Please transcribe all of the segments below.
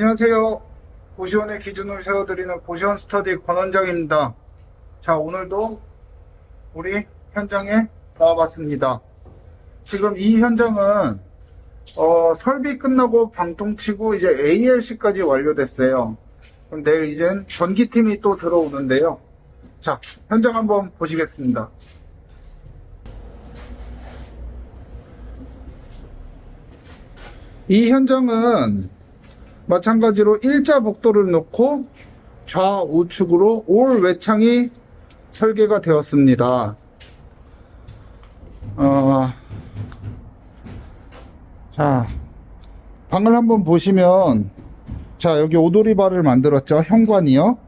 안녕하세요. 고시원의 기준을 세워드리는 고시원 스터디 권원장입니다. 자, 오늘도 우리 현장에 나와봤습니다. 지금 이 현장은 어, 설비 끝나고 방통 치고 이제 ALC까지 완료됐어요. 그럼 내일 이젠 전기팀이 또 들어오는데요. 자, 현장 한번 보시겠습니다. 이 현장은 마찬가지로 일자 복도를 놓고 좌우측으로 올 외창이 설계가 되었습니다. 어, 자, 방을 한번 보시면, 자, 여기 오도리바를 만들었죠. 현관이요.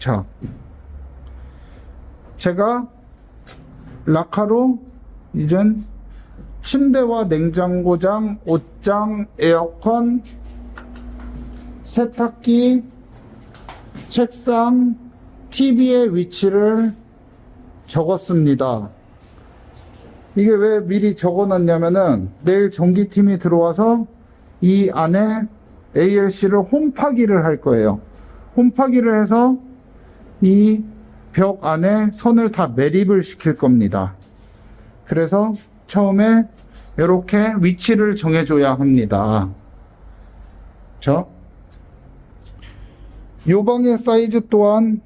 자, 제가 라카로 이젠 침대와 냉장고장, 옷장, 에어컨, 세탁기, 책상, TV의 위치를 적었습니다. 이게 왜 미리 적어놨냐면은 내일 전기팀이 들어와서 이 안에 ALC를 홈파기를 할 거예요. 홈파기를 해서 이 벽 안에 선을 다 매립을 시킬 겁니다. 그래서 처음에 이렇게 위치를 정해줘야 합니다. 저. 요 방의 사이즈 또한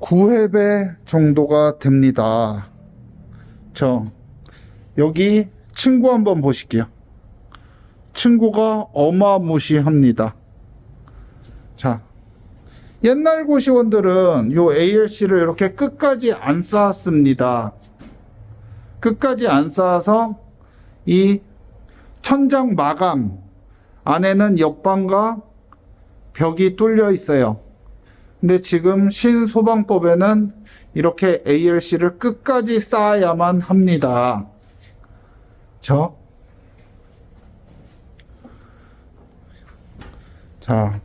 9회배 정도가 됩니다. 저, 여기 층고 한번 보실게요. 층고가 어마무시합니다. 자, 옛날 고시원들은 요 ALC를 이렇게 끝까지 안 쌓았습니다. 끝까지 안 쌓아서 이 천장 마감 안에는 옆방과 벽이 뚫려 있어요. 근데 지금 신소방법에는 이렇게 ALC를 끝까지 쌓아야만 합니다. 저. 자.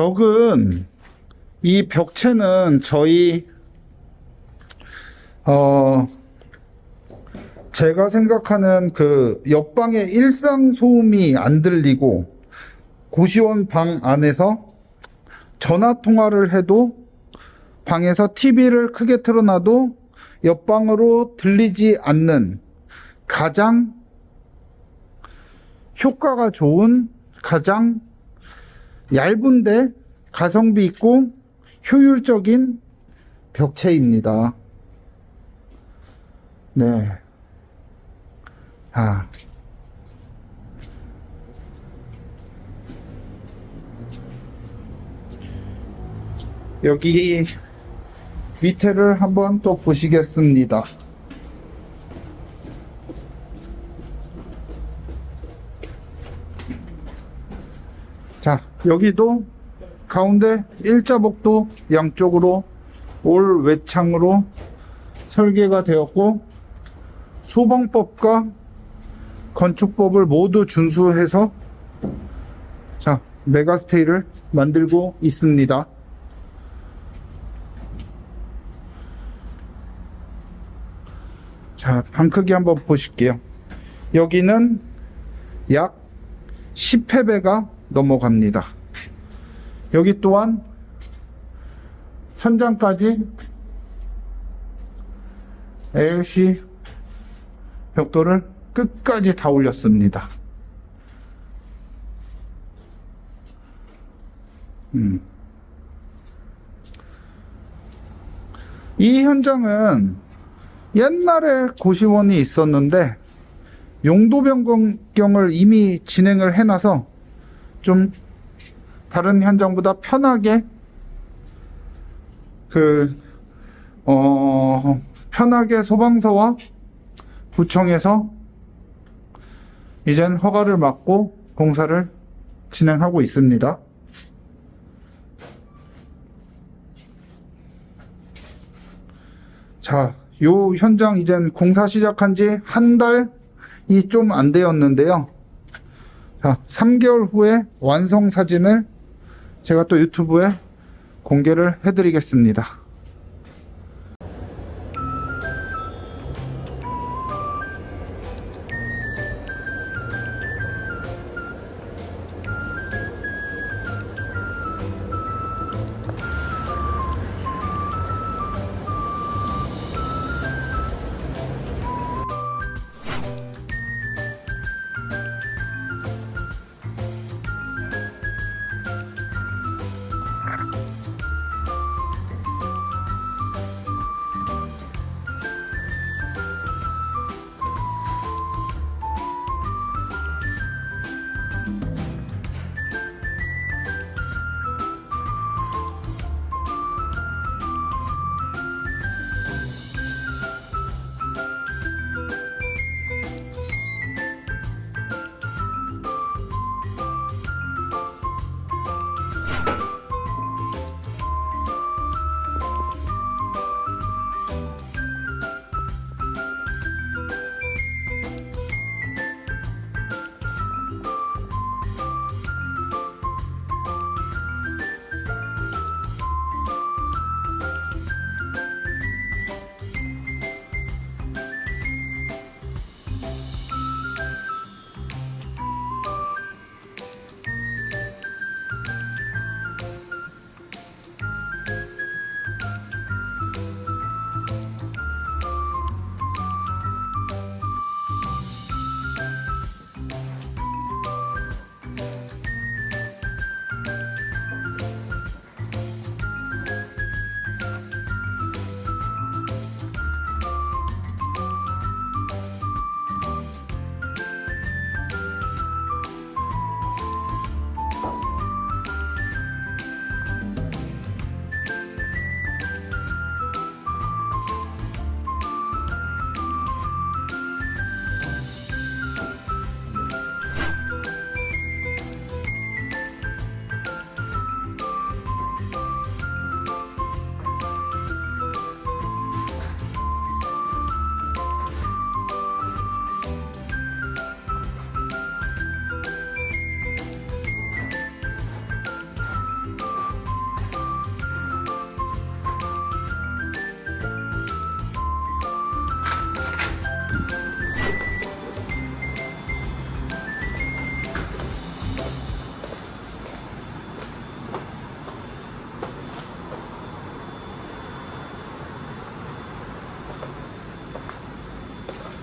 벽은 이 벽체는 저희 어 제가 생각하는 그 옆방의 일상 소음이 안 들리고 고시원 방 안에서 전화 통화를 해도 방에서 TV를 크게 틀어놔도 옆방으로 들리지 않는 가장 효과가 좋은 가장 얇은데 가성비 있고 효율적인 벽체입니다. 네. 아. 여기 밑에를 한번 또 보시겠습니다. 자, 여기도 가운데 일자복도 양쪽으로 올 외창으로 설계가 되었고 소방법과 건축법을 모두 준수해서 자, 메가스테이를 만들고 있습니다. 자, 방 크기 한번 보실게요. 여기는 약 10회배가 넘어갑니다. 여기 또한 천장까지 ALC 벽돌을 끝까지 다 올렸습니다. 음. 이 현장은 옛날에 고시원이 있었는데 용도 변경을 이미 진행을 해놔서 좀 다른 현장보다 편하게 그, 어, 편하게 소방서와 구청에서 이젠 허가를 받고 공사를 진행하고 있습니다. 자, 요 현장 이젠 공사 시작한 지 한 달이 좀 안 되었는데요. 자, 3개월 후에 완성 사진을 제가 또 유튜브에 공개를 해드리겠습니다. So.